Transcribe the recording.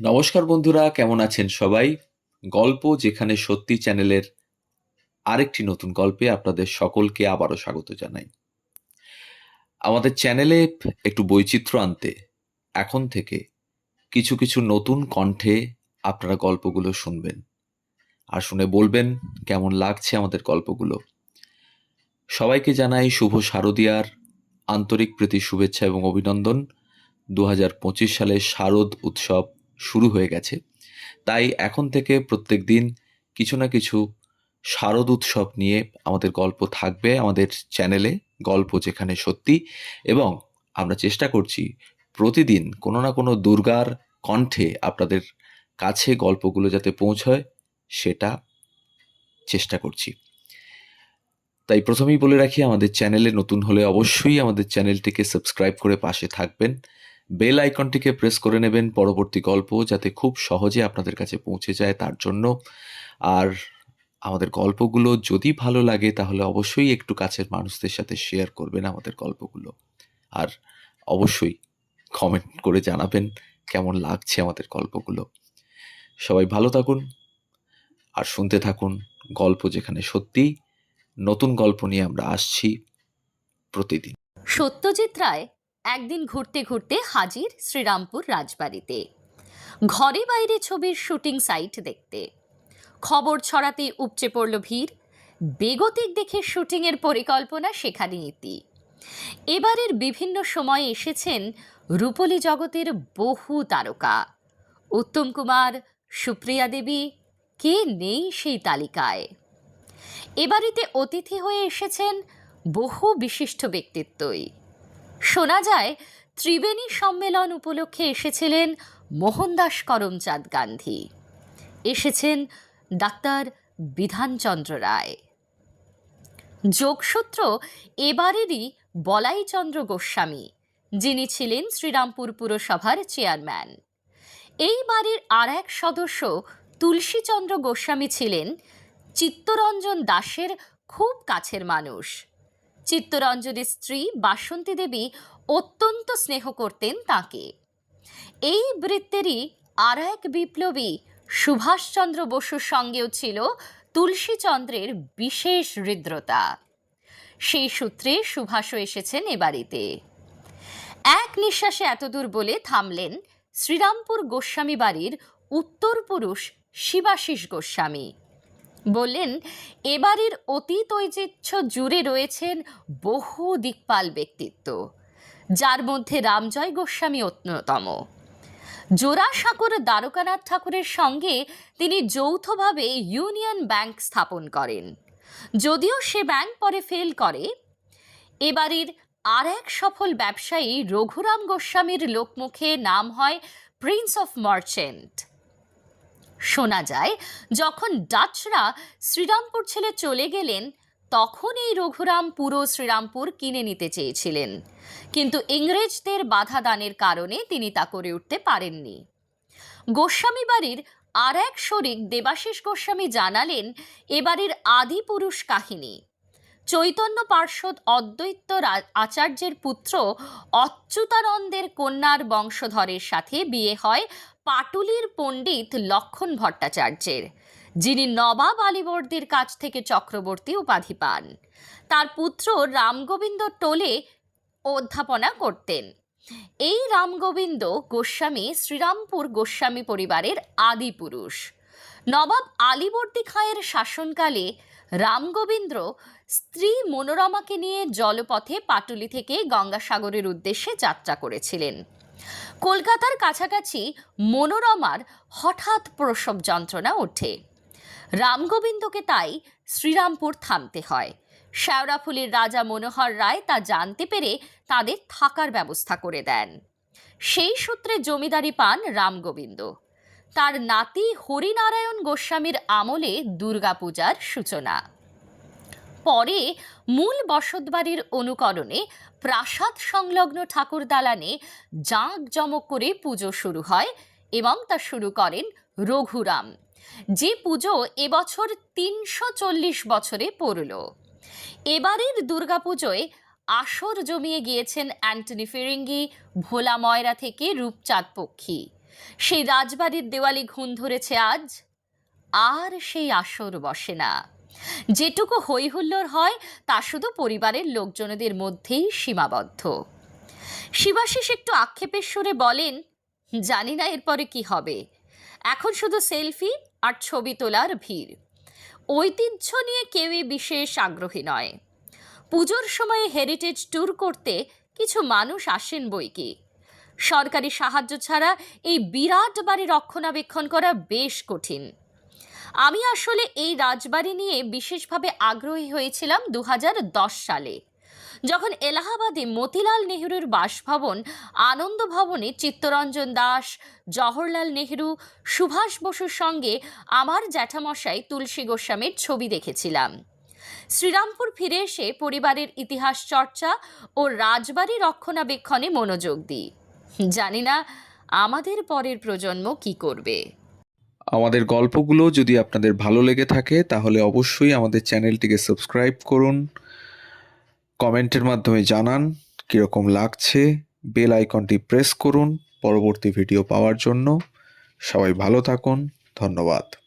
নমস্কার বন্ধুরা, কেমন আছেন সবাই? গল্প যেখানে সত্যি চ্যানেলের আরেকটি নতুন গল্পে আপনাদের সকলকে আবারও স্বাগত জানাই। আমাদের চ্যানেলে একটু বৈচিত্র্য আনতে এখন থেকে কিছু কিছু নতুন কণ্ঠে আপনারা গল্পগুলো শুনবেন আর শুনে বলবেন কেমন লাগছে আমাদের গল্পগুলো। সবাইকে জানাই শুভ শারদিয়ার আন্তরিক প্রীতি, শুভেচ্ছা এবং অভিনন্দন। দু হাজার পঁচিশ সালের শারদ উৎসব শুরু হয়ে গেছে। তাই এখন থেকে প্রত্যেক দিন কিছু না কিছু শারদ উৎসব নিয়ে আমাদের গল্প থাকবে আমাদের চ্যানেলে, গল্প যেখানে সত্যি এবং আমরা চেষ্টা করছি প্রতিদিন কোনো না কোনো দুর্গার কণ্ঠে আপনাদের কাছে গল্পগুলো যাতে পৌঁছয় সেটা চেষ্টা করছি। তাই প্রথমেই বলে রাখি, আমাদের চ্যানেলে নতুন হলে অবশ্যই আমাদের চ্যানেলটিকে সাবস্ক্রাইব করে পাশে থাকবেন। বেল আইকনটিকে প্রেস করে নেবেন পরবর্তী গল্প যাতে খুব সহজে আপনাদের কাছে পৌঁছে যায় তার জন্য। আর আমাদের গল্পগুলো যদি ভালো লাগে তাহলে অবশ্যই একটু কাছের মানুষদের সাথে শেয়ার করবেন আমাদের গল্পগুলো। আর অবশ্যই কমেন্ট করে জানাবেন কেমন লাগছে আমাদের গল্পগুলো। সবাই ভালো থাকুন আর শুনতে থাকুন গল্প যেখানে সত্যি নতুন গল্প নিয়ে আমরা আসছি প্রতিদিন। সত্যজিৎ রায় একদিন ঘুরতে ঘুরতে হাজির শ্রীরামপুর রাজবাড়িতে। ঘরে বাইরে ছবির শুটিং সাইট দেখতে। খবর ছড়াতে উপচে পড়ল ভিড়। বেগতিক দেখে শুটিংয়ের পরিকল্পনা সেখানে ইতি। এবারের বিভিন্ন সময়ে এসেছেন রূপলী জগতের বহু তারকা। উত্তম কুমার, সুপ্রিয়া দেবী, কে নেই সেই তালিকায়? এবারিতে অতিথি হয়ে এসেছেন বহু বিশিষ্ট ব্যক্তিত্বই। শোনা যায়, ত্রিবেণী সম্মেলন উপলক্ষে এসেছিলেন মোহনদাস করমচাঁদ গান্ধী। এসেছেন ডাক্তার বিধানচন্দ্র রায়। যোগসূত্র এবারেরই বলাইচন্দ্র গোস্বামী, যিনি ছিলেন শ্রীরামপুর পুরসভার চেয়ারম্যান। এই বাড়ির আর এক সদস্য তুলসীচন্দ্র গোস্বামী ছিলেন, চিত্তরঞ্জন দাসের খুব কাছের মানুষ। চিত্তরঞ্জনের স্ত্রী বাসন্তী দেবী অত্যন্ত স্নেহ করতেন তাকে। এই বৃত্তেরই আর এক বিপ্লবী সুভাষচন্দ্র বসুর সঙ্গেও ছিল তুলসীচন্দ্রের বিশেষ হৃদ্রতা। সেই সূত্রে সুভাষও এসেছেন এ বাড়িতে। এক নিঃশ্বাসে এতদূর বলে থামলেন শ্রীরামপুর গোস্বামী বাড়ির উত্তর পুরুষ শিবাশিস গোস্বামী। বললেন, এবারের অতীত ঐতিহ্য জুড়ে রয়েছেন বহু দিকপাল ব্যক্তিত্ব। যার মধ্যে রামজয় গোস্বামী অন্যতম। জোড়াসাঁকোর দ্বারকানাথ ঠাকুরের সঙ্গে তিনি যৌথভাবে ইউনিয়ন ব্যাংক স্থাপন করেন। যদিও সে ব্যাংক পরে ফেল করে, এবারের আর এক সফল ব্যবসায়ী রঘুরাম গোস্বামীর লোকমুখে নাম হয় প্রিন্স অফ মার্চেন্ট। শোনা যায়, যখন ডাচরা শ্রীরামপুর ছেলে চলে গেলেন, তখন এই রঘুরাম পুরো শ্রীরামপুর কিনে নিতে চেয়েছিলেন। কিন্তু ইংরেজদের বাধা দানের কারণে তিনি তা করে উঠতে পারেননি। গোস্বামী বাড়ির আর এক শরিক দেবাশিস গোস্বামী জানালেন, এবারের আদি পুরুষ কাহিনী। চৈতন্য পার্শ্বদ অদ্বৈত আচার্যের পুত্র অচ্যুতানন্দের কন্যার বংশধরের সাথে বিয়ে হয় পাটুলির পণ্ডিত লক্ষণ ভট্টাচার্যের, যিনি নবাব আলীবর্দীর কাছ থেকে চক্রবর্তী উপাধি পান। তার পুত্র রামগোবিন্দ টোলে অধ্যাপনা করতেন। এই রামগোবিন্দ গোস্বামী শ্রীরামপুর গোস্বামী পরিবারের আদি পুরুষ নবাব আলীবর্দী খাঁয়ের শাসনকালে রামগোবিন্দ স্ত্রী মনোরমাকে নিয়ে জলপথে পাটুলি থেকে গঙ্গাসাগরের উদ্দেশ্যে যাত্রা করেছিলেন। কলকাতার কাছাকাছি মনোরমার হঠাৎ প্রসব যন্ত্রণা ওঠে। রামগোবিন্দকে তাই শ্রীরামপুর থামতে হয়। শেওড়াফুলির রাজা মনোহর রায় তা জানতে পেরে তাদের থাকার ব্যবস্থা করে দেন। সেই সূত্রে জমিদারি পান রামগোবিন্দ তার নাতি হরিনারায়ণ গোস্বামীর আমলে দুর্গাপূজার সূচনা। পরে মূল বসতবাড়ির অনুকরণে প্রাসাদ সংলগ্ন ঠাকুর দালানে জাঁকজমক করে পুজো শুরু হয় এবং তা শুরু করেন রঘুরাম, যে পুজো এবছর তিনশো চল্লিশ বছরে পড়ল। এবারের দুর্গাপুজোয় আসর জমিয়ে গিয়েছেন অ্যান্টনি ফিরিঙ্গি, ভোলা ময়রা থেকে রূপচাঁদ পক্ষী। সেই রাজবাড়ির দেওয়ালে ঘুণ ধরেছে আজ, আর সেই আসর বসে না। যেটুকু হৈহুল্লোর হয়, তা শুধু পরিবারের লোকজনদের মধ্যেই সীমাবদ্ধ। শিবাশিস একটু আক্ষেপের সুরে বলেন, জানি না এরপরে কি হবে। এখন শুধু সেলফি আর ছবি তোলার ভিড়। ঐতিহ্য নিয়ে কেউই বিশেষ আগ্রহী নয়। পুজোর সময়ে হেরিটেজ ট্যুর করতে কিছু মানুষ আসেন বই কি সরকারি সাহায্য ছাড়া এই বিরাট বাড়ি রক্ষণাবেক্ষণ করা বেশ কঠিন। আমি আসলে এই রাজবাড়ি নিয়ে বিশেষভাবে আগ্রহী হয়েছিলাম দু হাজার দশ সালে। যখন এলাহাবাদে মতিলাল নেহরুর বাসভবন আনন্দ ভবনে চিত্তরঞ্জন দাস, জওহরলাল নেহরু, সুভাষ বসুর সঙ্গে আমার জ্যাঠামশাই তুলসী গোস্বামীর ছবি দেখেছিলাম। শ্রীরামপুর ফিরে এসে পরিবারের ইতিহাস চর্চা ও রাজবাড়ি রক্ষণাবেক্ষণে মনোযোগ দিই। জানি না আমাদের পরের প্রজন্ম কি করবে। আমাদের গল্পগুলো যদি আপনাদের ভালো লেগে থাকে, তাহলে অবশ্যই আমাদের চ্যানেলটিকে সাবস্ক্রাইব করুন, কমেন্টের মাধ্যমে জানান কীরকম লাগছে, বেল আইকনটি প্রেস করুন, পরবর্তী ভিডিও পাওয়ার জন্য। সবাই ভালো থাকুন, ধন্যবাদ।